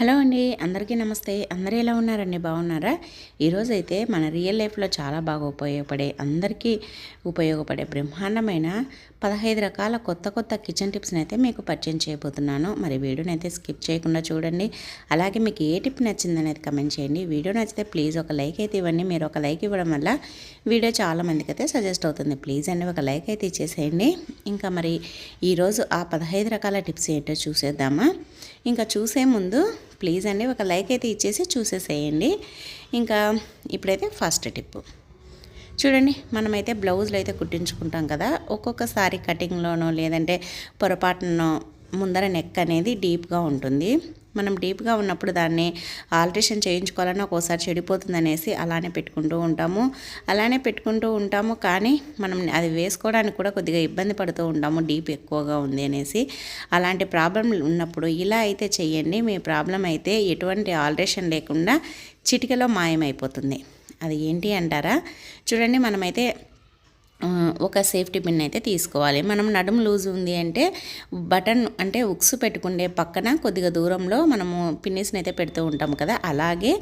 Hello అండి అందరికీ నమస్తే. అందరూ ఎలా ఉన్నారండి? బాగున్నారా? ఈరోజైతే మన రియల్ లైఫ్లో చాలా బాగా ఉపయోగపడే అందరికీ ఉపయోగపడే బ్రహ్మాండమైన పదహైదు రకాల కొత్త కొత్త కిచెన్ టిప్స్ని అయితే మీకు పరిచయం చేయబోతున్నాను. మరి వీడియోని అయితే స్కిప్ చేయకుండా చూడండి. అలాగే మీకు ఏ టిప్ నచ్చిందనేది కమెంట్ చేయండి. వీడియో నచ్చితే ప్లీజ్ ఒక లైక్ అయితే ఇవ్వండి. మీరు ఒక లైక్ ఇవ్వడం వల్ల వీడియో చాలా మందికి అయితే సజెస్ట్ అవుతుంది. ప్లీజ్ అండి ఒక లైక్ అయితే ఇచ్చేసేయండి. ఇంకా మరి ఈరోజు ఆ పదహైదు రకాల టిప్స్ ఏంటో చూసేద్దామా? ఇంకా చూసే ముందు ప్లీజ్ అండి ఒక లైక్ అయితే ఇచ్చేసి చూసేసేయండి. ఇంకా ఇప్పుడైతే ఫస్ట్ టిప్. చూడండి మనమైతే బ్లౌజులు అయితే కుట్టించుకుంటాం కదా. ఒక్కొక్కసారి కటింగ్లోనో లేదంటే పొరపాటునో ముందర నెక్ అనేది డీప్గా ఉంటుంది. మనం డీప్గా ఉన్నప్పుడు దాన్ని ఆల్ట్రేషన్ చేయించుకోవాలని ఒక్కోసారి చెడిపోతుంది అనేసి అలానే పెట్టుకుంటూ ఉంటాము. అలానే పెట్టుకుంటూ ఉంటాము కానీ మనం అది వేసుకోవడానికి కూడా కొద్దిగా ఇబ్బంది పడుతూ ఉంటాము డీప్ ఎక్కువగా ఉంది అనేసి. అలాంటి ప్రాబ్లం ఉన్నప్పుడు ఇలా అయితే చెయ్యండి మీ ప్రాబ్లం అయితే ఎటువంటి ఆల్ట్రేషన్ లేకుండా చిటికలో మాయమైపోతుంది. అది ఏంటి అంటారా? చూడండి మనమైతే ఒక సేఫ్టీ పిన్ అయితే తీసుకోవాలి. మనం నడుము లూజ్ ఉంది అంటే బటన్ అంటే ఉక్స్ పెట్టుకుండే పక్కన కొద్దిగా దూరంలో మనము పిన్నిస్ని అయితే పెడుతూ ఉంటాం కదా. అలాగే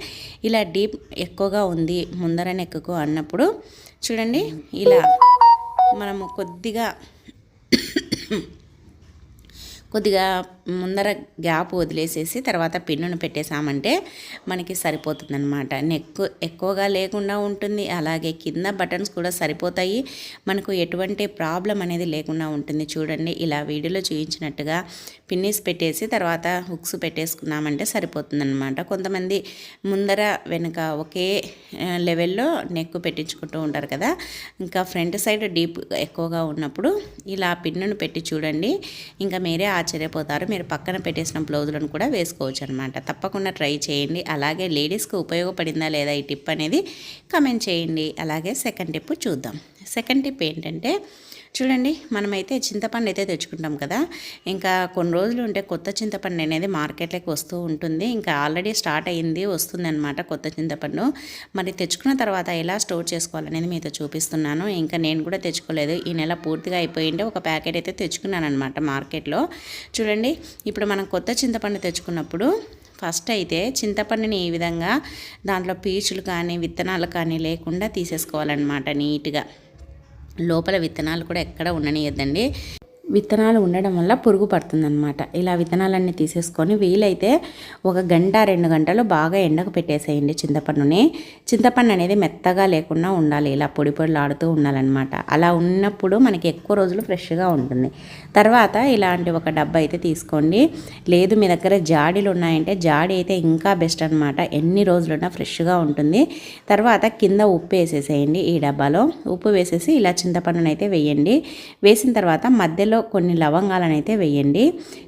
ఇలా డీప్ ఎక్కువగా ఉంది ముందర నెక్కుకు అన్నప్పుడు చూడండి ఇలా మనము కొద్దిగా కొద్దిగా ముందర గ్యాప్ వదిలేసేసి తర్వాత పిన్నును పెట్టేసామంటే మనకి సరిపోతుందన్నమాట. నెక్ ఎక్కువగా లేకుండా ఉంటుంది. అలాగే కింద బటన్స్ కూడా సరిపోతాయి. మనకు ఎటువంటి ప్రాబ్లం అనేది లేకుండా ఉంటుంది. చూడండి ఇలా వీడియోలో చూపించినట్టుగా పిన్నిస్ పెట్టేసి తర్వాత హుక్స్ పెట్టేసుకున్నామంటే సరిపోతుందన్నమాట. కొంతమంది ముందర వెనుక ఒకే లెవెల్లో నెక్ పెట్టించుకుంటూ ఉంటారు కదా. ఇంకా ఫ్రంట్ సైడ్ డీప్ ఎక్కువగా ఉన్నప్పుడు ఇలా పిన్నును పెట్టి చూడండి. ఇంకా మీరే ఆశ్చర్యపోతారు. మీరు పక్కన పెట్టేసిన బ్లౌజులను కూడా వేసుకోవచ్చు అనమాట తప్పకుండా ట్రై చేయండి. అలాగే లేడీస్కి ఉపయోగపడిందా లేదా ఈ టిప్ అనేది కమెంట్ చేయండి. అలాగే సెకండ్ టిప్ చూద్దాం. సెకండ్ టిప్ ఏంటంటే చూడండి మనమైతే చింతపండు అయితే తెచ్చుకుంటాం కదా. ఇంకా కొన్ని రోజులు ఉంటే కొత్త చింతపండు అనేది మార్కెట్లోకి వస్తూ ఉంటుంది. ఇంకా ఆల్రెడీ స్టార్ట్ అయ్యింది వస్తుంది అనమాట కొత్త చింతపండు. మరి తెచ్చుకున్న తర్వాత ఎలా స్టోర్ చేసుకోవాలనేది మీతో చూపిస్తున్నాను. ఇంకా నేను కూడా తెచ్చుకోలేదు. ఈ నెల పూర్తిగా అయిపోయింటే ఒక ప్యాకెట్ అయితే తెచ్చుకున్నాను అనమాట మార్కెట్లో. చూడండి ఇప్పుడు మనం కొత్త చింతపండు తెచ్చుకున్నప్పుడు ఫస్ట్ అయితే చింతపండుని ఈ విధంగా దాంట్లో పీచులు కానీ విత్తనాలు కానీ లేకుండా తీసేసుకోవాలన్నమాట నీట్గా. లోపల విత్తనాలు కూడా ఎక్కడ ఉండనియద్దండి. విత్తనాలు ఉండడం వల్ల పురుగు పడుతుందన్నమాట. ఇలా విత్తనాలన్నీ తీసేసుకొని వీలైతే ఒక గంట రెండు గంటలు బాగా ఎండకు పెట్టేసేయండి చింతపండుని. చింతపండు అనేది మెత్తగా లేకుండా ఉండాలి. ఇలా పొడి పొడిలాడుతూ ఉండాలన్నమాట. అలా ఉన్నప్పుడు మనకి ఎక్కువ రోజులు ఫ్రెష్గా ఉంటుంది. తర్వాత ఇలాంటి ఒక డబ్బా అయితే తీసుకోండి. లేదు మీ దగ్గర జాడీలు ఉన్నాయంటే జాడీ అయితే ఇంకా బెస్ట్ అనమాట ఎన్ని రోజులున్నా ఫ్రెష్గా ఉంటుంది. తర్వాత కింద ఉప్పు వేసేసేయండి ఈ డబ్బాలో. ఉప్పు వేసేసి ఇలా చింతపండునైతే వేయండి. వేసిన తర్వాత మధ్యలో అందులో కొన్ని లవంగాలను అయితే వేయండి.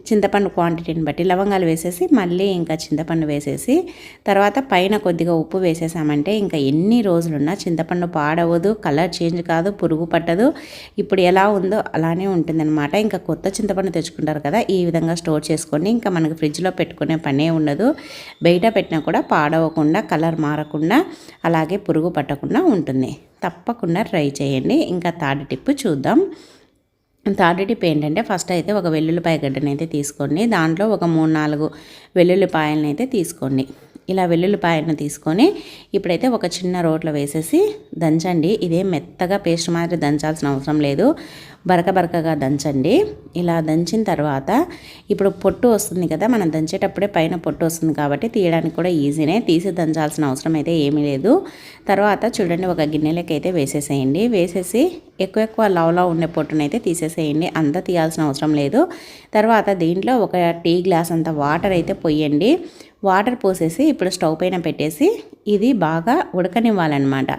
చింతపండు క్వాంటిటీని బట్టి లవంగాలు వేసేసి మళ్ళీ ఇంకా చింతపండు వేసేసి తర్వాత పైన కొద్దిగా ఉప్పు వేసేసామంటే ఇంకా ఎన్ని రోజులున్నా చింతపండు పాడవదు కలర్ చేంజ్ కాదు పురుగు పట్టదు. ఇప్పుడు ఎలా ఉందో అలానే ఉంటుందన్నమాట. ఇంకా కొత్త చింతపండు తెచ్చుకుంటారు కదా ఈ విధంగా స్టోర్ చేసుకొని ఇంకా మనకు ఫ్రిడ్జ్లో పెట్టుకునే పనే ఉండదు. బయట పెట్టినా కూడా పాడవకుండా కలర్ మారకుండా అలాగే పురుగు పట్టకుండా ఉంటుంది. తప్పకుండా ట్రై చేయండి. ఇంకా థర్డ్ టిప్ చూద్దాం. థర్డ్ టిప్ ఏంటంటే ఫస్ట్ అయితే ఒక వెల్లుల్లిపాయ గడ్డనైతే తీసుకోండి. దాంట్లో ఒక మూడు నాలుగు వెల్లుల్లిపాయలను అయితే తీసుకోండి. ఇలా వెల్లుల్లిపాయలను తీసుకొని ఇప్పుడైతే ఒక చిన్న రోట్లో వేసేసి దంచండి. ఇదే మెత్తగా పేస్ట్ మాదిరి దంచాల్సిన అవసరం లేదు. బరక బరకగా దంచండి. ఇలా దంచిన తర్వాత ఇప్పుడు పొట్టు వస్తుంది కదా మనం దంచేటప్పుడే పైన పొట్టు వస్తుంది కాబట్టి తీయడానికి కూడా ఈజీనే. తీసి దంచాల్సిన అవసరం అయితే ఏమీ లేదు. తర్వాత చూడండి ఒక గిన్నెలకి అయితే వేసేసేయండి. వేసేసి ఎక్కువ ఎక్కువ లవ్లో ఉండే పొట్టునైతే తీసేసేయండి. అంతా తీయాల్సిన అవసరం లేదు. తర్వాత దీంట్లో ఒక టీ గ్లాస్ అంత వాటర్ అయితే పొయ్యండి వాటర్ పోసేసి ఇప్పుడు స్టవ్ పైన పెట్టేసి ఇది బాగా ఉడకనివ్వాలన్నమాట.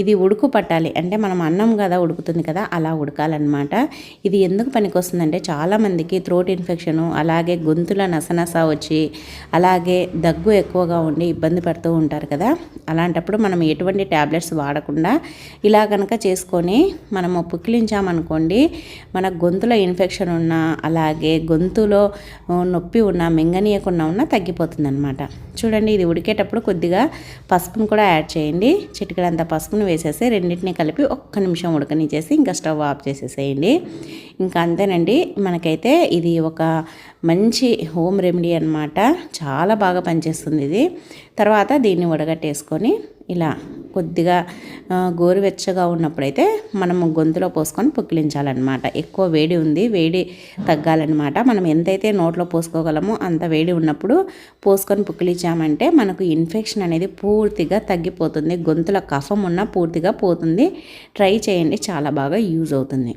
ఇది ఉడుకు పట్టాలి. అంటే మనం అన్నం కదా ఉడుకుతుంది కదా అలా ఉడకాలన్నమాట. ఇది ఎందుకు పనికొస్తుందంటే చాలామందికి థ్రోట్ ఇన్ఫెక్షను అలాగే గొంతుల నసనస వచ్చి అలాగే దగ్గు ఎక్కువగా ఉండి ఇబ్బంది పడుతూ ఉంటారు కదా. అలాంటప్పుడు మనం ఎటువంటి ట్యాబ్లెట్స్ వాడకుండా ఇలా కనుక చేసుకొని మనము పుక్కిలించామనుకోండి మన గొంతులో ఇన్ఫెక్షన్ ఉన్నా అలాగే గొంతులో నొప్పి ఉన్నా మింగనీయకుండా ఉన్నా తగ్గిపోతుందనమాట చూడండి ఇది ఉడికేటప్పుడు కొద్దిగా పసుపును కూడా యాడ్ చేయండి. చిటికడంత పసుపును వేసేసి రెండింటిని కలిపి ఒక్క నిమిషం ఉడకనిచ్చేసి ఇంకా స్టవ్ ఆఫ్ చేసేసేయండి. ఇంకా అంతేనండి మనకైతే ఇది ఒక మంచి హోమ్ రెమెడీ అనమాట చాలా బాగా పనిచేస్తుంది ఇది. తర్వాత దీన్ని ఉడగట్టేసుకొని ఇలా కొద్దిగా గోరువెచ్చగా ఉన్నప్పుడైతే మనము గొంతులో పోసుకొని పుక్కిలించాలన్నమాట. ఎక్కువ వేడి ఉంది వేడి తగ్గాలన్నమాట. మనం ఎంతైతే నోట్లో పోసుకోగలమో అంత వేడి ఉన్నప్పుడు పోసుకొని పుక్కిలించామంటే మనకు ఇన్ఫెక్షన్ అనేది పూర్తిగా తగ్గిపోతుంది. గొంతుల కఫం ఉన్న పూర్తిగా పోతుంది. ట్రై చేయండి చాలా బాగా యూజ్ అవుతుంది.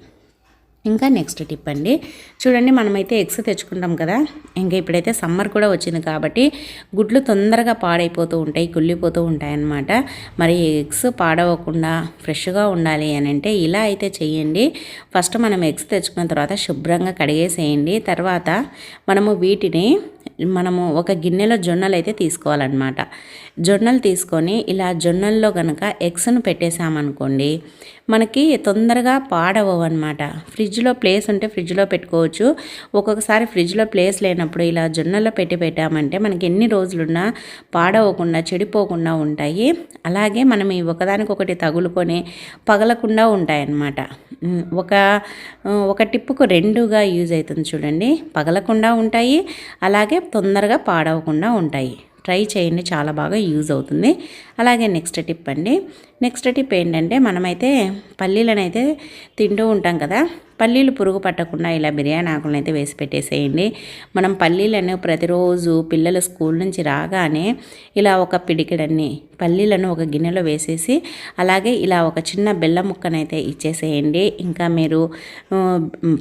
ఇంకా నెక్స్ట్ టిప్ అండి. చూడండి మనమైతే ఎగ్స్ తెచ్చుకుంటాం కదా. ఇంకా ఇప్పుడైతే సమ్మర్ కూడా వచ్చింది కాబట్టి గుడ్లు తొందరగా పాడైపోతూ ఉంటాయి కుళ్ళిపోతూ ఉంటాయి అన్నమాట మరి ఎగ్స్ పాడవకుండా ఫ్రెష్గా ఉండాలి అని అంటే ఇలా అయితే చేయండి ఫస్ట్ మనం ఎగ్స్ తెచ్చుకున్న తర్వాత శుభ్రంగా కడిగేసేయండి. తర్వాత మనము వీటిని మనము ఒక గిన్నెలో జొన్నలు అయితే తీసుకోవాలన్నమాట. జొన్నలు తీసుకొని ఇలా జొన్నల్లో కనుక ఎగ్స్ను పెట్టేసామనుకోండి మనకి తొందరగా పాడవన్నమాట ఫ్రిడ్జ్లో ప్లేస్ ఉంటే ఫ్రిడ్జ్లో పెట్టుకోవచ్చు. ఒక్కొక్కసారి ఫ్రిడ్జ్లో ప్లేస్ లేనప్పుడు ఇలా జొన్నల్లో పెట్టి పెట్టామంటే మనకి ఎన్ని రోజులున్నా పాడవకుండా చెడిపోకుండా ఉంటాయి. అలాగే మనం ఈ ఒకదానికొకటి తగులుకొని పగలకుండా ఉంటాయన్నమాట. ఒక ఒక టిప్పుకు రెండుగా యూజ్ అవుతుంది చూడండి. పగలకుండా ఉంటాయి. అలాగే తొందరగా పాడవకుండా ఉంటాయి. ట్రై చేయండి చాలా బాగా యూజ్ అవుతుంది. అలాగే నెక్స్ట్ టిప్ అండి. నెక్స్ట్ టిప్ ఏంటంటే మనమైతే పల్లీలను అయితే తింటూ ఉంటాం కదా. పల్లీలు పురుగు పట్టకుండా ఇలా బిర్యానీ ఆకులను అయితే వేసి పెట్టేసేయండి. మనం పల్లీలను ప్రతిరోజు పిల్లలు స్కూల్ నుంచి రాగానే ఇలా ఒక పిడికిడన్ని పల్లీలను ఒక గిన్నెలో వేసేసి అలాగే ఇలా ఒక చిన్న బెల్లం ముక్కనైతే ఇచ్చేసేయండి. ఇంకా మీరు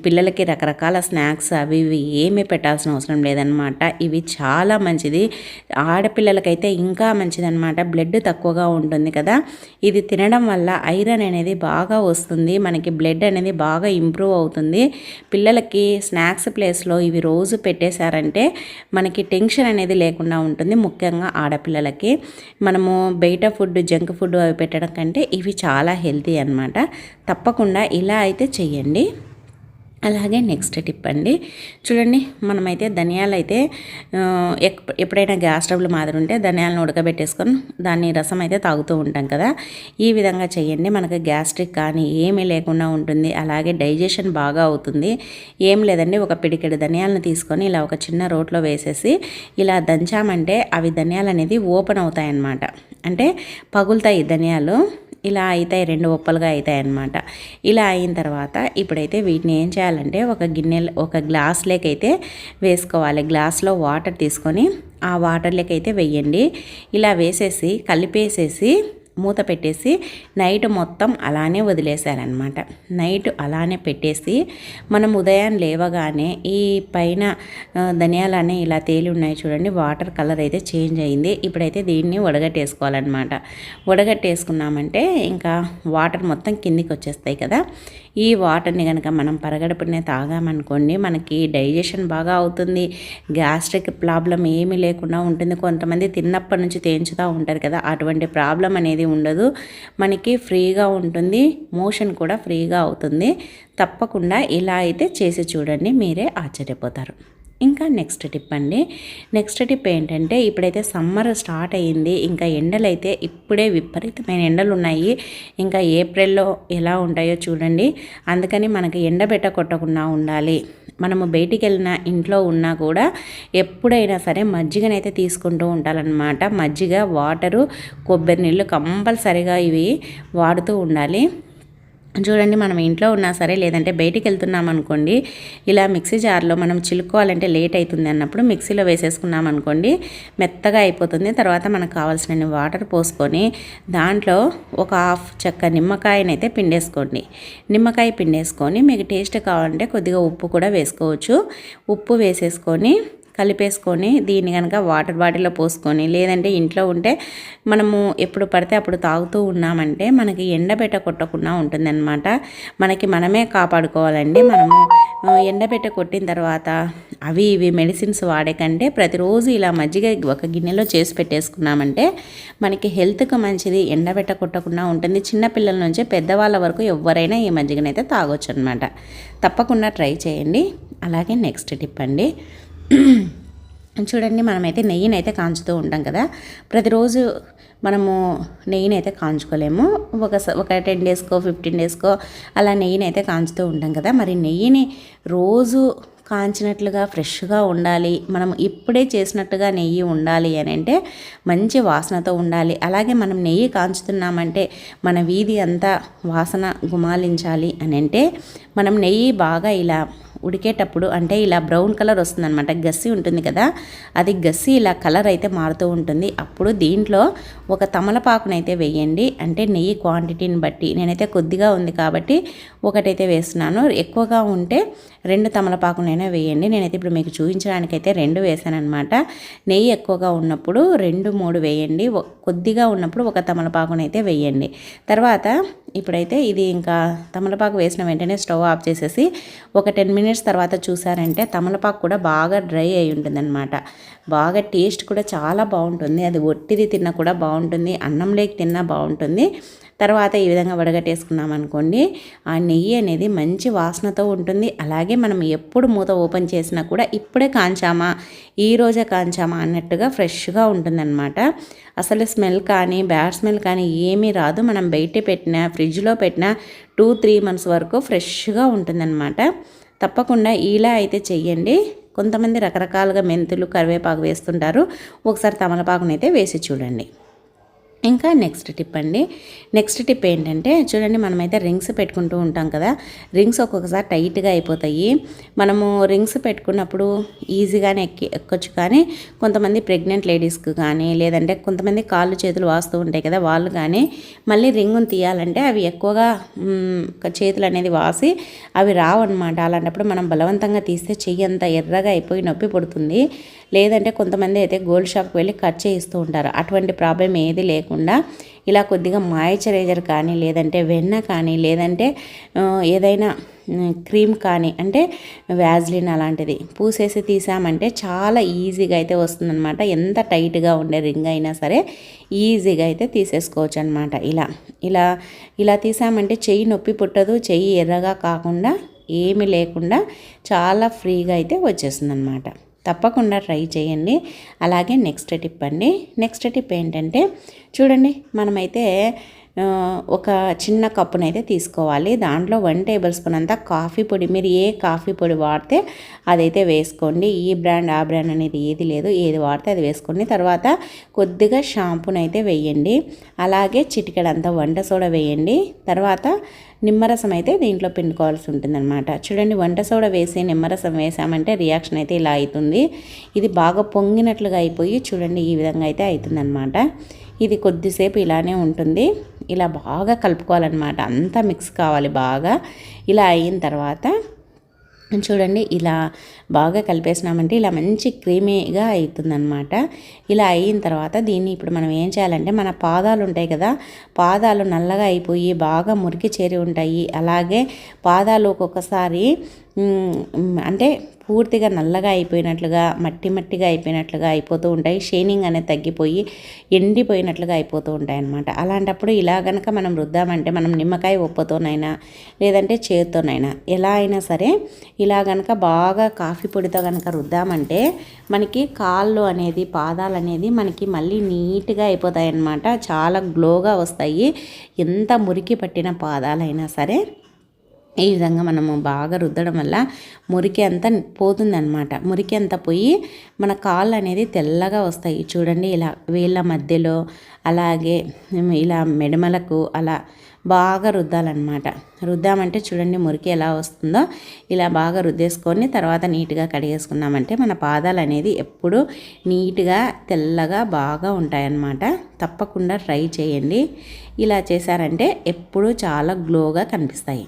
పిల్లలకి రకరకాల స్నాక్స్ అవి ఇవి ఏమీ పెట్టాల్సిన అవసరం లేదనమాట ఇవి చాలా మంచిది. ఆడపిల్లలకైతే ఇంకా మంచిదనమాట బ్లడ్ తక్కువగా ఉంటుంది కదా. ఇది తినడం వల్ల ఐరన్ అనేది బాగా వస్తుంది. మనకి బ్లడ్ అనేది బాగా ఇంప్రూవ్ అవుతుంది. పిల్లలకి స్నాక్స్ ప్లేస్లో ఇవి రోజు పెట్టేశారంటే మనకి టెన్షన్ అనేది లేకుండా ఉంటుంది ముఖ్యంగా ఆడపిల్లలకి. మనము బయట ఫుడ్ జంక్ ఫుడ్ అవి పెట్టడం కంటే ఇవి చాలా హెల్తీ అనమాట తప్పకుండా ఇలా అయితే చెయ్యండి. అలాగే నెక్స్ట్ టిప్ అండి. చూడండి మనమైతే ధనియాలు అయితే ఎప్పుడైనా గ్యాస్ స్టవ్లు మాదిరి ఉంటే ధనియాలను ఉడకబెట్టేసుకొని దాన్ని రసం అయితే తాగుతూ ఉంటాం కదా. ఈ విధంగా చేయండి. మనకు గ్యాస్ట్రిక్ కానీ ఏమీ లేకుండా ఉంటుంది. అలాగే డైజెషన్ బాగా అవుతుంది. ఏం లేదండి ఒక పిడికెడు ధనియాలను తీసుకొని ఇలా ఒక చిన్న రోట్లో వేసేసి ఇలా దంచామంటే అవి ధనియాలు అనేది ఓపెన్ అవుతాయి అన్నమాట అంటే పగులుతాయి ధనియాలు. ఇలా అవుతాయి రెండు ఒప్పలుగా అవుతాయి అన్నమాట. ఇలా అయిన తర్వాత ఇప్పుడైతే వీటిని ఏం చేయాలంటే ఒక గిన్నె ఒక గ్లాస్ అయితే వేసుకోవాలి. గ్లాస్లో వాటర్ తీసుకొని ఆ వాటర్లోకి అయితే వెయ్యండి ఇలా వేసేసి కలిపేసేసి మూత పెట్టేసి నైట్ మొత్తం అలానే వదిలేశారనమాట నైట్ అలానే పెట్టేసి మనం ఉదయం లేవగానే ఈ పైన ధనియాలనే ఇలా తేలి ఉన్నాయి చూడండి వాటర్ కలర్ అయితే చేంజ్ అయింది. ఇప్పుడైతే దీన్ని వడగట్టేసుకోవాలన్నమాట. వడగట్టేసుకున్నామంటే ఇంకా వాటర్ మొత్తం కిందికి వచ్చేస్తాయి కదా. ఈ వాటర్ని కనుక మనం పరగడుపునే తాగామనుకోండి మనకి డైజెషన్ బాగా అవుతుంది. గ్యాస్ట్రిక్ ప్రాబ్లం ఏమీ లేకుండా ఉంటుంది. కొంతమంది తిన్నప్పటి నుంచి తేంచుతూ ఉంటారు కదా అటువంటి ప్రాబ్లం అనేది ఉండదు. మనకి ఫ్రీగా ఉంటుంది మోషన్ కూడా ఫ్రీగా అవుతుంది. తప్పకుండా ఇలా అయితే చేసి చూడండి మీరే ఆశ్చర్యపోతారు. ఇంకా నెక్స్ట్ టిప్ అండి. నెక్స్ట్ టిప్ ఏంటంటే ఇప్పుడైతే సమ్మర్ స్టార్ట్ అయ్యింది. ఇంకా ఎండలు అయితే ఇప్పుడే విపరీతమైన ఎండలు ఉన్నాయి ఇంకా ఏప్రిల్లో ఎలా ఉంటాయో చూడండి. అందుకని మనకి ఎండబెట్ట కొట్టకుండా ఉండాలి. మనము బయటికి వెళ్ళిన ఇంట్లో ఉన్నా కూడా ఎప్పుడైనా సరే మజ్జిగనైతే తీసుకుంటూ ఉండాలన్నమాట మజ్జిగ వాటరు కొబ్బరి నీళ్ళు కంపల్సరిగా ఇవి వాడుతూ ఉండాలి. చూడండి మనం ఇంట్లో ఉన్నా సరే లేదంటే బయటికి వెళ్తున్నాం అనుకోండి ఇలా మిక్సీ జార్లో మనం చిలుకోవాలంటే లేట్ అవుతుంది అన్నప్పుడు మిక్సీలో వేసేసుకున్నాం అనుకోండి మెత్తగా అయిపోతుంది. తర్వాత మనకు కావాల్సిన వాటర్ పోసుకొని దాంట్లో ఒక హాఫ్ చెక్క నిమ్మకాయనైతే పిండేసుకోండి. నిమ్మకాయ పిండేసుకొని మీకు టేస్ట్ కావాలంటే కొద్దిగా ఉప్పు కూడా వేసుకోవచ్చు. ఉప్పు వేసేసుకొని కలిపేసుకొని దీన్ని కనుక వాటర్ బాటిల్లో పోసుకొని లేదంటే ఇంట్లో ఉంటే మనము ఎప్పుడు పడితే అప్పుడు తాగుతూ ఉన్నామంటే మనకి ఎండబెట్ట కొట్టకుండా ఉంటుందన్నమాట. మనకి మనమే కాపాడుకోవాలండి. మనము ఎండబెట్ట కొట్టిన తర్వాత అవి ఇవి మెడిసిన్స్ వాడే కంటే ప్రతిరోజు ఇలా మజ్జిగ ఒక గిన్నెలో చేసి పెట్టేసుకున్నామంటే మనకి హెల్త్కి మంచిది. ఎండబెట్ట కొట్టకుండా ఉంటుంది. చిన్నపిల్లల నుంచి పెద్దవాళ్ళ వరకు ఎవరైనా ఈ మజ్జిగనైతే తాగొచ్చు అనమాట తప్పకుండా ట్రై చేయండి. అలాగే నెక్స్ట్ టిప్ అండి. చూడండి మనమైతే నెయ్యిని అయితే కాంచుతూ ఉంటాం కదా. ప్రతిరోజు మనము నెయ్యిని అయితే కాంచుకోలేము. ఒక ఒక టెన్ డేస్కో ఫిఫ్టీన్ డేస్కో అలా నెయ్యిని అయితే కాంచుతూ ఉంటాం కదా. మరి నెయ్యిని రోజు కాంచినట్లుగా ఫ్రెష్గా ఉండాలి మనం ఇప్పుడే చేసినట్టుగా నెయ్యి ఉండాలి అని అంటే మంచి వాసనతో ఉండాలి. అలాగే మనం నెయ్యి కాంచుతున్నామంటే మన వీధి అంతా వాసన గుమాలించాలి అని అంటే మనం నెయ్యి బాగా ఇలా ఉడికేటప్పుడు అంటే ఇలా బ్రౌన్ కలర్ వస్తుందన్నమాట. గస్సి ఉంటుంది కదా అది గస్సి ఇలా కలర్ అయితే మారుతూ ఉంటుంది. అప్పుడు దీంట్లో ఒక తమలపాకునైతే వేయండి. అంటే నెయ్యి క్వాంటిటీని బట్టి నేనైతే కొద్దిగా ఉంది కాబట్టి ఒకటైతే వేస్తున్నాను. ఎక్కువగా ఉంటే రెండు తమలపాకునైనా వేయండి. నేనైతే ఇప్పుడు మీకు చూపించడానికైతే రెండు వేసాను అనమాట నెయ్యి ఎక్కువగా ఉన్నప్పుడు రెండు మూడు వేయండి. కొద్దిగా ఉన్నప్పుడు ఒక తమలపాకునైతే వేయండి. తర్వాత ఇప్పుడైతే ఇది ఇంకా తమలపాకు వేసిన వెంటనే స్టవ్ ఆఫ్ చేసేసి ఒక టెన్ మినిట్స్ తర్వాత చూసారంటే తమలపాకు కూడా బాగా డ్రై అయి ఉంటుందన్నమాట. బాగా టేస్ట్ కూడా చాలా బాగుంటుంది. అది ఒట్టిది తిన్నా కూడా బాగుంటుంది. అన్నం లేక తిన్నా బాగుంటుంది. తర్వాత ఈ విధంగా వడగట్టేసుకున్నాం అనుకోండి ఆ నెయ్యి అనేది మంచి వాసనతో ఉంటుంది. అలాగే మనం ఎప్పుడు మూత ఓపెన్ చేసినా కూడా ఇప్పుడే కాంచామా ఈ రోజే కాంచామా అన్నట్టుగా ఫ్రెష్గా ఉంటుందన్నమాట. అసలు స్మెల్ కానీ బ్యాడ్ స్మెల్ కానీ ఏమీ రాదు. మనం బయట పెట్టినా ఫ్రిడ్జ్లో పెట్టినా టూ త్రీ మంత్స్ వరకు ఫ్రెష్గా ఉంటుందన్నమాట. తప్పకుండా ఇలా అయితే చెయ్యండి. కొంతమంది రకరకాలుగా మెంతులు కరివేపాకు వేస్తుంటారు. ఒకసారి తమలపాకునైతే వేసి చూడండి. ఇంకా నెక్స్ట్ టిప్ అండి. నెక్స్ట్ టిప్ ఏంటంటే చూడండి మనమైతే రింగ్స్ పెట్టుకుంటూ ఉంటాం కదా. రింగ్స్ ఒక్కొక్కసారి టైట్గా అయిపోతాయి. మనము రింగ్స్ పెట్టుకున్నప్పుడు ఈజీగానే ఎక్కి ఎక్కొచ్చు కానీ కొంతమంది ప్రెగ్నెంట్ లేడీస్కి కానీ లేదంటే కొంతమంది కాళ్ళు చేతులు వాస్తూ ఉంటాయి కదా వాళ్ళు కానీ మళ్ళీ రింగుని తీయాలంటే అవి ఎక్కువగా చేతులు అనేది వాసి అవి రావన్నమాట. అలాంటప్పుడు మనం బలవంతంగా తీస్తే చెయ్యి అంతా ఎర్రగా అయిపోయి నొప్పి పుడుతుంది. లేదంటే కొంతమంది అయితే గోల్డ్ షాప్కి వెళ్ళి కట్ చేయిస్తూ ఉంటారు. అటువంటి ప్రాబ్లం ఏది లేకుండా ఇలా కొద్దిగా మాయిశ్చరైజర్ కానీ లేదంటే వెన్న కానీ లేదంటే ఏదైనా క్రీమ్ కానీ అంటే వ్యాజ్లిన్ అలాంటిది పూసేసి తీసామంటే చాలా ఈజీగా అయితే వస్తుందన్నమాట. ఎంత టైట్గా ఉండే రింగ్ అయినా సరే ఈజీగా అయితే తీసేసుకోవచ్చు అనమాట ఇలా ఇలా ఇలా తీసామంటే చెయ్యి నొప్పి పుట్టదు చెయ్యి ఎర్రగా కాకుండా ఏమీ లేకుండా చాలా ఫ్రీగా అయితే వచ్చేస్తుంది తప్పకుండా ట్రై చేయండి. అలాగే నెక్స్ట్ టిప్ అండి. నెక్స్ట్ టిప్ ఏంటంటే చూడండి మనమైతే ఒక చిన్న కప్పునైతే తీసుకోవాలి. దాంట్లో వన్ టేబుల్ స్పూన్ అంతా కాఫీ పొడి. మీరు ఏ కాఫీ పొడి వాడితే అదైతే వేసుకోండి. ఈ బ్రాండ్ ఆ బ్రాండ్ అనేది ఏది లేదు. ఏది వాడితే అది వేసుకోండి. తర్వాత కొద్దిగా షాంపూని అయితే వేయండి. అలాగే చిటికెడంతా వంట సోడా వేయండి. తర్వాత నిమ్మరసం అయితే దీంట్లో పిండుకోవాల్సి ఉంటుందన్నమాట. చూడండి వంట సోడా వేసి నిమ్మరసం వేసామంటే రియాక్షన్ అయితే ఇలా అవుతుంది ఇది బాగా పొంగినట్లుగా అయిపోయి చూడండి ఈ విధంగా అయితే అవుతుందన్నమాట ఇది కొద్దిసేపు ఇలానే ఉంటుంది. ఇలా బాగా కలుపుకోవాలన్నమాట. అంతా మిక్స్ కావాలి బాగా. ఇలా అయిన తర్వాత చూడండి ఇలా బాగా కలిపేసినామంటే ఇలా మంచి క్రీమీగా అవుతుందన్నమాట ఇలా అయిన తర్వాత దీన్ని ఇప్పుడు మనం ఏం చేయాలంటే మన పాదాలు ఉంటాయి కదా పాదాలు నల్లగా అయిపోయి బాగా మురికి చేరి ఉంటాయి. అలాగే పాదాలు ఒక్కొక్కసారి అంటే పూర్తిగా నల్లగా అయిపోయినట్లుగా మట్టి మట్టిగా అయిపోయినట్లుగా అయిపోతూ ఉంటాయి. షైనింగ్ అనేది తగ్గిపోయి ఎండిపోయినట్లుగా అయిపోతూ ఉంటాయి అన్నమాట. అలాంటప్పుడు ఇలా కనుక మనం రుద్దామంటే మనం నిమ్మకాయ ఉప్పుతోనైనా లేదంటే చేతితోనైనా ఎలా అయినా సరే ఇలా కనుక బాగా కాఫీ పొడితో కనుక రుద్దామంటే మనకి కాళ్ళు అనేది పాదాలు అనేది మనకి మళ్ళీ నీట్గా అయిపోతాయి అన్నమాట. చాలా గ్లోగా వస్తాయి. ఎంత మురికి పట్టిన పాదాలైనా సరే. ఈ విధంగా మనము బాగా రుద్దడం వల్ల మురికి అంతా పోతుందన్నమాట. మురికి అంతా పోయి మన కాళ్ళు అనేది తెల్లగా వస్తాయి. చూడండి ఇలా వేళ్ళ మధ్యలో అలాగే ఇలా మెడమలకు అలా బాగా రుద్దాలన్నమాట. రుద్దామంటే చూడండి మురికి ఎలా వస్తుందో ఇలా బాగా రుద్దేసుకొని తర్వాత నీట్గా కడిగేసుకున్నామంటే మన పాదాలు అనేది ఎప్పుడూ నీట్గా తెల్లగా బాగా ఉంటాయన్నమాట. తప్పకుండా ట్రై చేయండి. ఇలా చేశారంటే ఎప్పుడూ చాలా గ్లోగా కనిపిస్తాయి.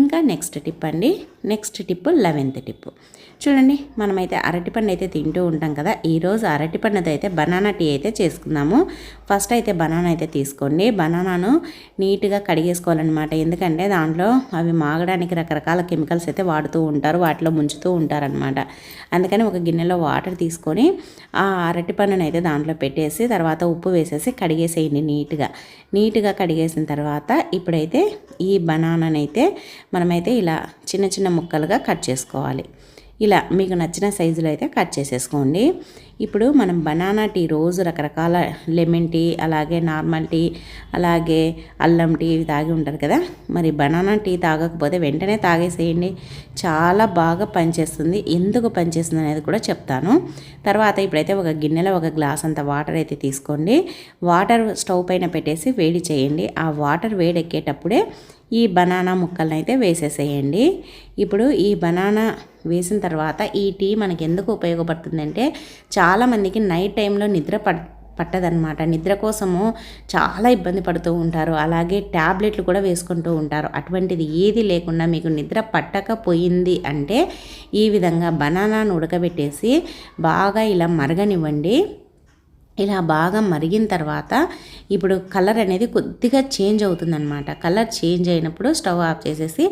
ఇంకా నెక్స్ట్ టిప్ అండి. Next tip eleventh tip. చూడండి మనమైతే అరటిపండు అయితే తింటూ ఉంటాం కదా. ఈరోజు అరటిపండుతో అయితే బనానా టీ అయితే చేసుకుందాము. ఫస్ట్ అయితే బనానా అయితే తీసుకోండి. బనానాను నీట్గా కడిగేసుకోవాలన్నమాట. ఎందుకంటే దాంట్లో అవి మాగడానికి రకరకాల కెమికల్స్ అయితే వాడుతూ ఉంటారు వాటిలో ముంచుతూ ఉంటారనమాట అందుకని ఒక గిన్నెలో వాటర్ తీసుకొని ఆ అరటిపండును అయితే దాంట్లో పెట్టేసి తర్వాత ఉప్పు వేసేసి కడిగేసేయండి నీట్గా. నీట్గా కడిగేసిన తర్వాత ఇప్పుడైతే ఈ బనానానైతే మనమైతే ఇలా చిన్న చిన్న ముక్కలుగా కట్ చేసుకోవాలి. ఇలా మీకు నచ్చిన సైజులో అయితే కట్ చేసేసుకోండి. ఇప్పుడు మనం బనానా టీ రోజు రకరకాల లెమన్ టీ అలాగే నార్మల్ టీ అలాగే అల్లం టీ ఇవి తాగి ఉంటారు కదా. మరి బనానా టీ తాగకపోతే వెంటనే తాగేసేయండి. చాలా బాగా పనిచేస్తుంది. ఎందుకు పనిచేస్తుంది అనేది కూడా చెప్తాను. తర్వాత ఇప్పుడైతే ఒక గిన్నెలో ఒక గ్లాస్ అంత వాటర్ అయితే తీసుకోండి. వాటర్ స్టవ్ పైన పెట్టేసి వేడి చేయండి. ఆ వాటర్ వేడెక్కేటప్పుడే ఈ బనానా ముక్కలను అయితే వేసేసేయండి. ఇప్పుడు ఈ బనానా వేసిన తర్వాత ఈ టీ మనకి ఎందుకు ఉపయోగపడుతుందంటే చాలామందికి నైట్ టైంలో నిద్ర పడ్ పట్టదనమాట నిద్ర కోసము చాలా ఇబ్బంది పడుతూ ఉంటారు. అలాగే ట్యాబ్లెట్లు కూడా వేసుకుంటూ ఉంటారు. అటువంటిది ఏది లేకుండా మీకు నిద్ర పట్టకపోయింది అంటే ఈ విధంగా బనానాను ఉడకబెట్టేసి బాగా ఇలా మరగనివ్వండి. ఇలా బాగా మరిగిన తర్వాత ఇప్పుడు కలర్ అనేది కొద్దిగా చేంజ్ అవుతుందన్నమాట. కలర్ చేంజ్ అయినప్పుడు స్టవ్ ఆఫ్ చేసేసి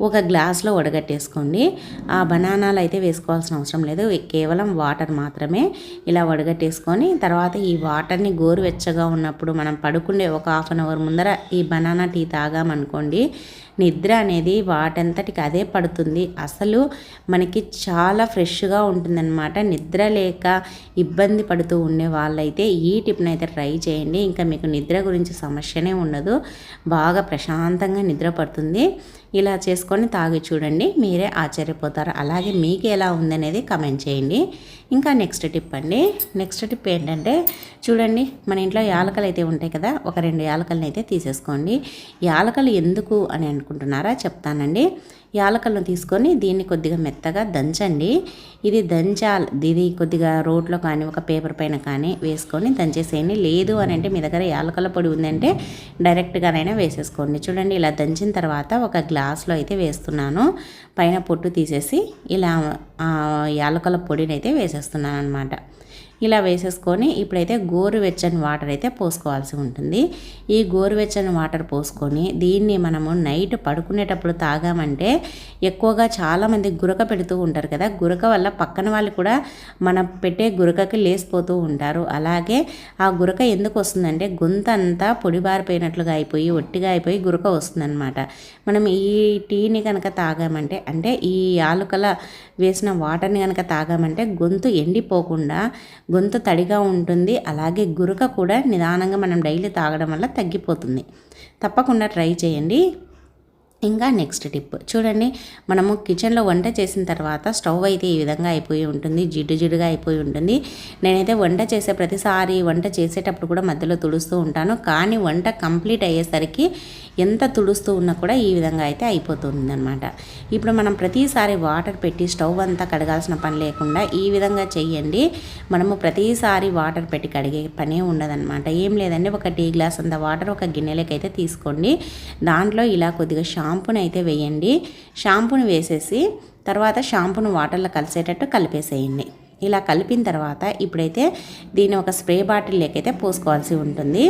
ఒక గ్లాస్లో వడగట్టేసుకోండి. ఆ బనానాలు అయితే వేసుకోవాల్సిన అవసరం లేదు. కేవలం వాటర్ మాత్రమే ఇలా వడగట్టేసుకొని తర్వాత ఈ వాటర్ని గోరువెచ్చగా ఉన్నప్పుడు మనం పడుకునే ఒక హాఫ్ అన్ అవర్ ముందర ఈ బనానా టీ తాగామనుకోండి నిద్ర అనేది వాటంతటికి అదే పడుతుంది. అసలు మనకి చాలా ఫ్రెష్గా ఉంటుందన్నమాట. నిద్ర లేక ఇబ్బంది పడుతూ ఉండే వాళ్ళైతే ఈ టిప్ని అయితే ట్రై చేయండి. ఇంకా మీకు నిద్ర గురించి సమస్యనే ఉండదు. బాగా ప్రశాంతంగా నిద్ర పడుతుంది. ఇలా చేసుకొని తాగి చూడండి మీరే ఆశ్చర్యపోతారు. అలాగే మీకు ఎలా ఉందనేది కమెంట్ చేయండి. ఇంకా నెక్స్ట్ టిప్ అండి. నెక్స్ట్ టిప్ ఏంటంటే చూడండి మన ఇంట్లో యాలకలు అయితే ఉంటాయి కదా ఒక రెండు యాలకల్ని అయితే తీసేసుకోండి. యాలకలు ఎందుకు అని అనుకుంటున్నారా? చెప్తానండి. యాలకలను తీసుకొని దీన్ని కొద్దిగా మెత్తగా దంచండి. ఇది దంచాలి. ఇది కొద్దిగా రోట్లో కానీ ఒక పేపర్ పైన కానీ వేసుకొని దంచేసేయండి. లేదు అని అంటే మీ దగ్గర యాలకల పొడి ఉందంటే డైరెక్ట్గానైనా వేసేసుకోండి. చూడండి ఇలా దంచిన తర్వాత ఒక గ్లాస్లో అయితే వేస్తున్నాను. పైన పొట్టు తీసేసి ఇలా యాలకల పొడిని అయితే వేసేస్తున్నాను అనమాట ఇలా వేసేసుకొని ఇప్పుడైతే గోరువెచ్చని వాటర్ అయితే పోసుకోవాల్సి ఉంటుంది. ఈ గోరువెచ్చని వాటర్ పోసుకొని దీన్ని మనము నైట్ పడుకునేటప్పుడు తాగామంటే ఎక్కువగా చాలామంది గురక పెడుతూ ఉంటారు కదా. గురక వల్ల పక్కన వాళ్ళు కూడా మనం పెట్టే గురకకి లేసిపోతూ ఉంటారు. అలాగే ఆ గురక ఎందుకు వస్తుందంటే గొంత అంతా పొడిబారిపోయినట్లుగా అయిపోయి ఒట్టిగా అయిపోయి గురక వస్తుందన్నమాట. మనం ఈ టీని కనుక తాగామంటే అంటే ఈ యాలుకల వేసిన వాటర్ని కనుక తాగామంటే గొంతు ఎండిపోకుండా గొంతు తడిగా ఉంటుంది. అలాగే గురక కూడా నిదానంగా మనం డైలీ తాగడం వల్ల తగ్గిపోతుంది. తప్పకుండా ట్రై చేయండి. ఇంకా నెక్స్ట్ టిప్. చూడండి మనము కిచెన్లో వంట చేసిన తర్వాత స్టవ్ అయితే ఈ విధంగా అయిపోయి ఉంటుంది. జిడ్డు జిడ్డుగా అయిపోయి ఉంటుంది. నేనైతే వంట చేసే ప్రతిసారి వంట చేసేటప్పుడు కూడా మధ్యలో తుడుస్తూ ఉంటాను. కానీ వంట కంప్లీట్ అయ్యేసరికి ఎంత తుడుస్తూ ఉన్నా కూడా ఈ విధంగా అయితే అయిపోతుంది అనమాట ఇప్పుడు మనం ప్రతిసారి వాటర్ పెట్టి స్టవ్ అంతా కడగాల్సిన పని లేకుండా ఈ విధంగా చేయండి మనము ప్రతిసారి వాటర్ పెట్టి కడిగే పనే ఉండదన్నమాట. ఏం లేదండి ఒక టీ గ్లాస్ అంత వాటర్ ఒక గిన్నెలకి అయితే తీసుకోండి. దాంట్లో ఇలా కొద్దిగా షాంపూని అయితే వేయండి. షాంపూని వేసేసి తర్వాత షాంపూను వాటర్లో కలిసేటట్టు కలిపేసేయండి. ఇలా కలిపిన తర్వాత ఇప్పుడైతే దీన్ని ఒక స్ప్రే బాటిల్ లేకైతే పోసుకోవాల్సి ఉంటుంది.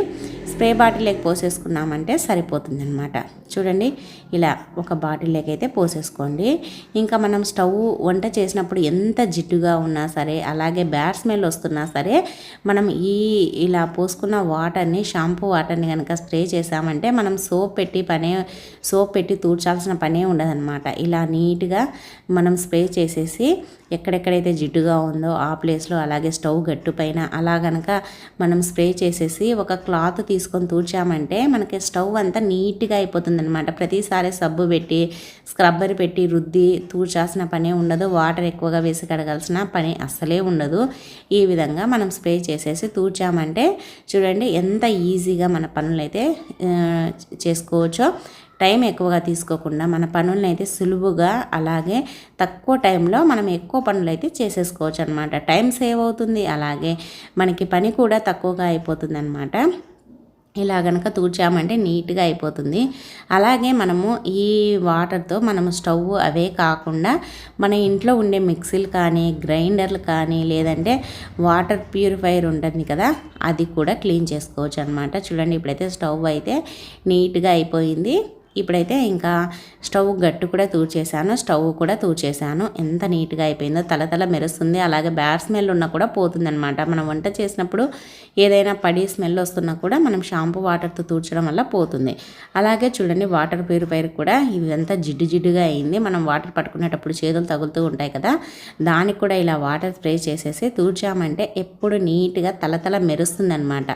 స్ప్రే బాటిల్ లేక పోసేసుకున్నామంటే సరిపోతుంది అనమాట చూడండి ఇలా ఒక బాటిల్ లేకైతే పోసేసుకోండి. ఇంకా మనం స్టవ్ వంట చేసినప్పుడు ఎంత జిడ్డుగా ఉన్నా సరే అలాగే బ్యాడ్ స్మెల్ వస్తున్నా సరే మనం ఈ ఇలా పోసుకున్న వాటర్ని షాంపూ వాటర్ని కనుక స్ప్రే చేసామంటే మనం సోప్ పెట్టి పనే సోప్ పెట్టి తూడ్చాల్సిన పనే ఉండదన్నమాట. ఇలా నీట్గా మనం స్ప్రే చేసేసి ఎక్కడెక్కడైతే జిడ్డుగా ఉందో ఆ ప్లేస్లో అలాగే స్టవ్ గట్టు పైన అలా గనక మనం స్ప్రే చేసేసి ఒక క్లాత్ తీసుకొని తూర్చామంటే మనకి స్టవ్ అంతా నీట్గా అయిపోతుంది అనమాట ప్రతిసారి సబ్బు పెట్టి స్క్రబ్బర్ పెట్టి రుద్ది తూర్చాల్సిన పనే ఉండదు. వాటర్ ఎక్కువగా వేసి కడగాల్సిన పని అస్సలే ఉండదు. ఈ విధంగా మనం స్ప్రే చేసేసి తూర్చామంటే చూడండి ఎంత ఈజీగా మన పనులైతే చేసుకోవచ్చో. టైం ఎక్కువగా తీసుకోకుండా మన పనులను అయితే సులువుగా అలాగే తక్కువ టైంలో మనం ఎక్కువ పనులు అయితే చేసేసుకోవచ్చు అనమాట టైం సేవ్ అవుతుంది అలాగే మనకి పని కూడా తక్కువగా అయిపోతుంది అనమాట ఇలా కనుక తూర్చామంటే నీట్గా అయిపోతుంది. అలాగే మనము ఈ వాటర్తో మనము స్టవ్ అవే కాకుండా మన ఇంట్లో ఉండే మిక్సీలు కానీ గ్రైండర్లు కానీ లేదంటే వాటర్ ప్యూరిఫైర్ ఉంటుంది కదా అది కూడా క్లీన్ చేసుకోవచ్చు అనమాట చూడండి ఇప్పుడైతే స్టవ్ అయితే నీట్గా అయిపోయింది. ఇప్పుడైతే ఇంకా స్టవ్ గట్టు కూడా తూర్చేసాను స్టవ్ కూడా తూర్చేసాను ఎంత నీట్గా అయిపోయిందో తల తల మెరుస్తుంది అలాగే బ్యాడ్ స్మెల్ ఉన్నా కూడా పోతుందనమాట మనం వంట చేసినప్పుడు ఏదైనా పడి స్మెల్ వస్తున్నా కూడా మనం షాంపూ వాటర్తో తూర్చడం వల్ల పోతుంది. అలాగే చూడండి వాటర్ ప్యూరిఫైర్ కూడా ఇదంతా జిడ్డు జిడ్డుగా అయింది. మనం వాటర్ పట్టుకునేటప్పుడు చేతులు తగులుతూ ఉంటాయి కదా దానికి కూడా ఇలా వాటర్ స్ప్రే చేసేసి తూర్చామంటే ఎప్పుడు నీట్గా తల తల మెరుస్తుంది అనమాట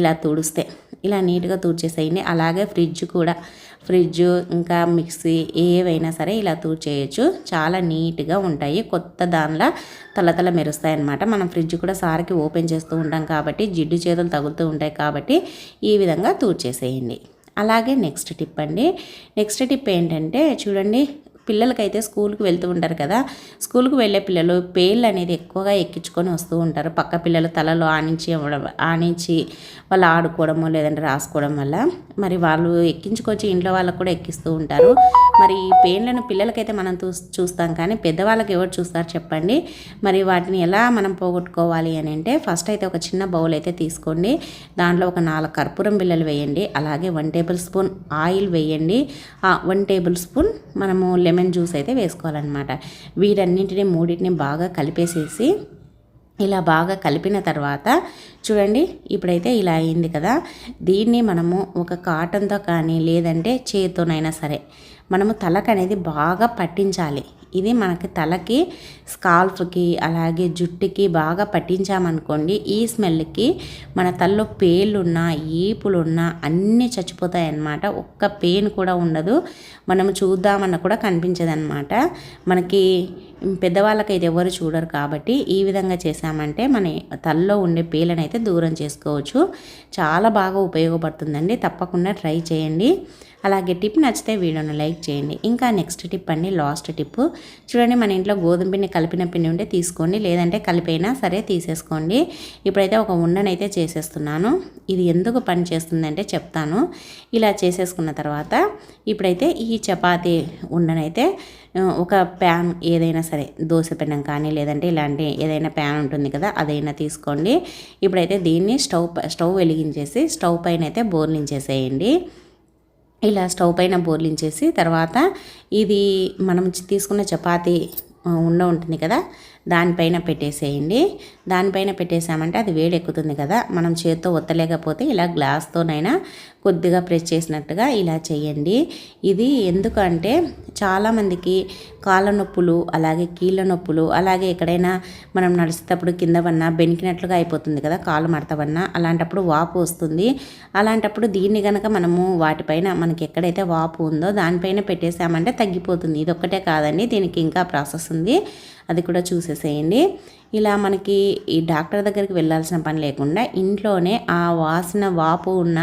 ఇలా తుడిస్తే ఇలా నీట్గా తూర్చేసేయండి. అలాగే ఫ్రిడ్జ్ కూడా ఫ్రిడ్జ్ ఇంకా మిక్సీ ఏవైనా సరే ఇలా తూచేయచ్చు చాలా నీట్గా ఉంటాయి. కొత్త దానిలా తలతల మెరుస్తాయి అన్నమాట మనం ఫ్రిడ్జ్ కూడా సారికి ఓపెన్ చేస్తూ ఉంటాం కాబట్టి జిడ్డు చేతులు తగులుతూ ఉంటాయి కాబట్టి ఈ విధంగా తూర్చేసేయండి అలాగే నెక్స్ట్ టిప్ అండి నెక్స్ట్ టిప్ ఏంటంటే చూడండి పిల్లలకైతే స్కూల్కి వెళ్తూ ఉంటారు కదా. స్కూల్కి వెళ్ళే పిల్లలు పేర్లు అనేది ఎక్కువగా ఎక్కించుకొని వస్తూ ఉంటారు. పక్క పిల్లలు తలలో ఆనించి ఆనించి వాళ్ళు ఆడుకోవడము లేదంటే రాసుకోవడం వల్ల మరి వాళ్ళు ఎక్కించుకొచ్చి ఇంట్లో వాళ్ళకు కూడా ఎక్కిస్తూ ఉంటారు. మరి ఈ పెయిన్లను పిల్లలకైతే మనం చూస్తాం కానీ పెద్దవాళ్ళకి ఎవరు చూస్తారు చెప్పండి. మరి వాటిని ఎలా మనం పోగొట్టుకోవాలి అని అంటే ఫస్ట్ అయితే ఒక చిన్న బౌల్ అయితే తీసుకోండి. దాంట్లో ఒక నాలుగు కర్పూరం బిల్లలు వేయండి. అలాగే వన్ టేబుల్ స్పూన్ ఆయిల్ వేయండి. వన్ టేబుల్ స్పూన్ మనము లెమన్ జ్యూస్ అయితే వేసుకోవాలన్నమాట. వీటన్నింటినీ మూడింటిని బాగా కలిపేసేసి ఇలా బాగా కలిపిన తర్వాత చూడండి ఇప్పుడైతే ఇలా అయింది కదా. దీన్ని మనము ఒక కాటన్తో కానీ లేదంటే చేతితోనైనా సరే మనము తలకు అనేది బాగా పట్టించాలి. ఇది మనకి తలకి స్కాల్ఫ్కి అలాగే జుట్టుకి బాగా పట్టించామనుకోండి ఈ స్మెల్కి మన తలలో పేలున్నా ఈపులున్నా అన్నీ చచ్చిపోతాయి అన్నమాట ఒక్క పెయిన్ కూడా ఉండదు. మనము చూద్దామన్న కూడా కనిపించదన్నమాట. మనకి మనకి పెద్దవాళ్ళకైతే ఎవరు చూడరు కాబట్టి ఈ విధంగా చేసామంటే మన తలలో ఉండే పేలను అయితే దూరం చేసుకోవచ్చు. చాలా బాగా ఉపయోగపడుతుందండి. తప్పకుండా ట్రై చేయండి. అలాగే టిప్ నచ్చితే వీడియోను లైక్ చేయండి. ఇంకా నెక్స్ట్ టిప్ అండి లాస్ట్ టిప్. చూడండి మన ఇంట్లో గోధుమ పిండి కలిపిన పిండి ఉంటే తీసుకోండి లేదంటే కలిపైనా సరే తీసేసుకోండి. ఇప్పుడైతే ఒక ఉండనైతే చేసేస్తున్నాను. ఇది ఎందుకు పని చేస్తుందంటే చెప్తాను. ఇలా చేసేసుకున్న తర్వాత ఇప్పుడైతే ఈ చపాతీ ఉండనైతే ఒక ప్యాన్ ఏదైనా సరే దోశ పెనం కానీ లేదంటే ఇలాంటి ఏదైనా ప్యాన్ ఉంటుంది కదా అదైనా తీసుకోండి. ఇప్పుడైతే దీన్ని స్టవ్ స్టవ్ వెలిగించేసి స్టవ్ పైన అయితే బోర్లించేసేయండి ఇలా స్టవ్ పైన బోర్లించేసి తర్వాత ఇది మనం తీసుకున్న చపాతీ ఉండ ఉంటుంది కదా దానిపైన పెట్టేసేయండి. దానిపైన పెట్టేసామంటే అది వేడెక్కుతుంది కదా. మనం చేతితో ఒత్తలేకపోతే ఇలా గ్లాస్తోనైనా కొద్దిగా ప్రెస్ చేసినట్టుగా ఇలా చేయండి. ఇది ఎందుకంటే చాలామందికి కాళ్ళ నొప్పులు అలాగే కీళ్ళ నొప్పులు అలాగే ఎక్కడైనా మనం నడిచేటప్పుడు కింద పన్నా బెనికినట్లుగా అయిపోతుంది కదా కాళ్ళు మడతవన్నా అలాంటప్పుడు వాపు వస్తుంది. అలాంటప్పుడు దీన్ని కనుక మనము వాటిపైన మనకి ఎక్కడైతే వాపు ఉందో దానిపైన పెట్టేసామంటే తగ్గిపోతుంది. ఇది ఒక్కటే కాదండి దీనికి ఇంకా ప్రాసెస్ ఉంది. అది కూడా చూసేసేయండి. ఇలా మనకి ఈ డాక్టర్ దగ్గరికి వెళ్ళాల్సిన పని లేకుండా ఇంట్లోనే ఆ వాసన వాపు ఉన్న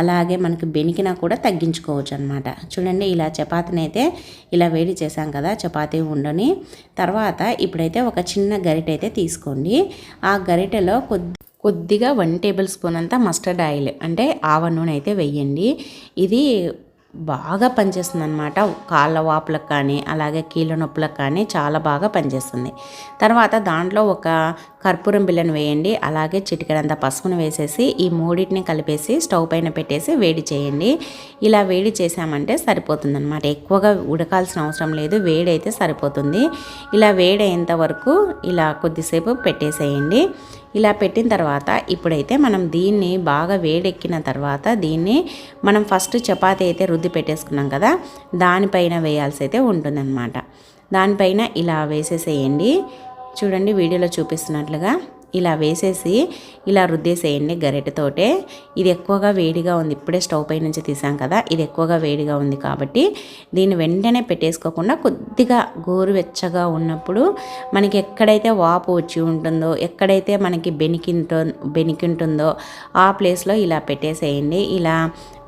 అలాగే మనకి బెనికినా కూడా తగ్గించుకోవచ్చు అనమాట చూడండి ఇలా చపాతీని అయితే ఇలా వేడి చేసాం కదా చపాతీ ఉండని. తర్వాత ఇప్పుడైతే ఒక చిన్న గరిటె అయితే తీసుకోండి. ఆ గరిటెలో కొద్ది కొద్దిగా వన్ టేబుల్ స్పూన్ అంతా మస్టర్డ్ ఆయిల్ అంటే ఆవ నూనె అయితే వెయ్యండి ఇది బాగా పనిచేస్తుంది అనమాట కాళ్ళ వాపులకు కానీ అలాగే కీళ్ళ నొప్పులకు కానీ చాలా బాగా పనిచేస్తుంది. తర్వాత దాంట్లో ఒక కర్పూరం బిల్లను వేయండి అలాగే చిటికడంత పసుపును వేసేసి ఈ మూడింటిని కలిపేసి స్టవ్ పైన పెట్టేసి వేడి చేయండి. ఇలా వేడి చేసామంటే సరిపోతుంది అనమాట ఎక్కువగా ఉడకాల్సిన అవసరం లేదు వేడి అయితే సరిపోతుంది. ఇలా వేడి అయ్యేంత వరకు ఇలా కొద్దిసేపు పెట్టేసేయండి. ఇలా పెట్టిన తర్వాత ఇప్పుడైతే మనం దీన్ని బాగా వేడెక్కిన తర్వాత దీన్ని మనం ఫస్ట్ చపాతీ అయితే రుద్ది పెట్టేసుకున్నాం కదా దానిపైన వేయాల్సి అయితే ఉంటుందన్నమాట. దానిపైన ఇలా వేసేసేయండి. చూడండి వీడియోలో చూపిస్తున్నట్లుగా ఇలా వేసేసి ఇలా రుద్దేసేయండి గరిటెతోటే. ఇది ఎక్కువగా వేడిగా ఉంది. ఇప్పుడే స్టవ్ పై నుంచి తీసాం కదా ఇది ఎక్కువగా వేడిగా ఉంది కాబట్టి దీన్ని వెంటనే పెట్టేసుకోకుండా కొద్దిగా గోరువెచ్చగా ఉన్నప్పుడు మనకి ఎక్కడైతే వాపు వచ్చి ఉంటుందో ఎక్కడైతే మనకి బెనికింటో బెనికింటుందో ఆ ప్లేస్లో ఇలా పెట్టేసేయండి. ఇలా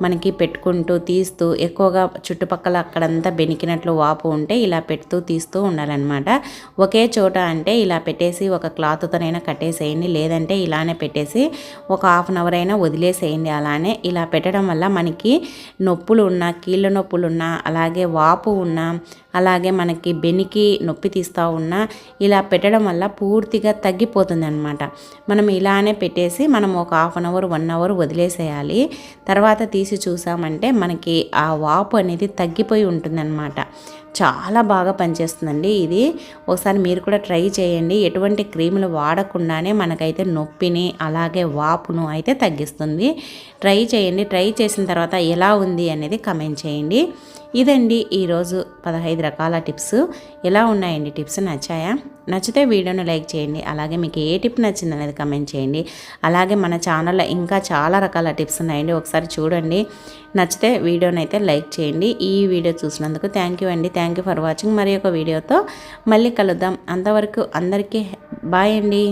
మనకి పెట్టుకుంటూ తీస్తూ ఎక్కువగా చుట్టుపక్కల అక్కడంతా బెనికినట్లు వాపు ఉంటే ఇలా పెడుతూ తీస్తూ ఉండాలన్నమాట. ఒకే చోట అంటే ఇలా పెట్టేసి ఒక క్లాత్తోనైనా కట్టేసేయండి. లేదంటే ఇలానే పెట్టేసి ఒక హాఫ్ అన్ అవర్ అయినా వదిలేసేయండి అలానే. ఇలా పెట్టడం వల్ల మనకి నొప్పులు ఉన్నా కీళ్ళ నొప్పులు ఉన్నా అలాగే వాపు ఉన్నా అలాగే మనకి బెనికి నొప్పి తీస్తూ ఉన్నా ఇలా పెట్టడం వల్ల పూర్తిగా తగ్గిపోతుంది అనమాట మనం ఇలానే పెట్టేసి మనం ఒక half an hour one hour వదిలేసేయాలి. తర్వాత తీసి చేసి చూసామంటే మనకి ఆ వాపు అనేది తగ్గిపోయి ఉంటుందన్నమాట. చాలా బాగా పనిచేస్తుందండి ఇది. ఒకసారి మీరు కూడా ట్రై చేయండి. ఎటువంటి క్రీములు వాడకుండానే మనకైతే నొప్పిని అలాగే వాపును అయితే తగ్గిస్తుంది. ట్రై చేయండి. ట్రై చేసిన తర్వాత ఎలా ఉంది అనేది కమెంట్ చేయండి. ఇదండి ఈరోజు పదహైదు రకాల టిప్స్. ఎలా ఉన్నాయండి? టిప్స్ నచ్చాయా? నచ్చితే వీడియోను లైక్ చేయండి. అలాగే మీకు ఏ టిప్ నచ్చింది అనేది కమెంట్ చేయండి. అలాగే మన ఛానల్లో ఇంకా చాలా రకాల టిప్స్ ఉన్నాయండి. ఒకసారి చూడండి. నచ్చితే వీడియోని అయితే లైక్ చేయండి. ఈ వీడియో చూసినందుకు థ్యాంక్ యూ అండి. Thank you for watching. మరి ఒక వీడియోతో మళ్ళీ కలుద్దాం. అంతవరకు అందరికీ బాయ్ అండి.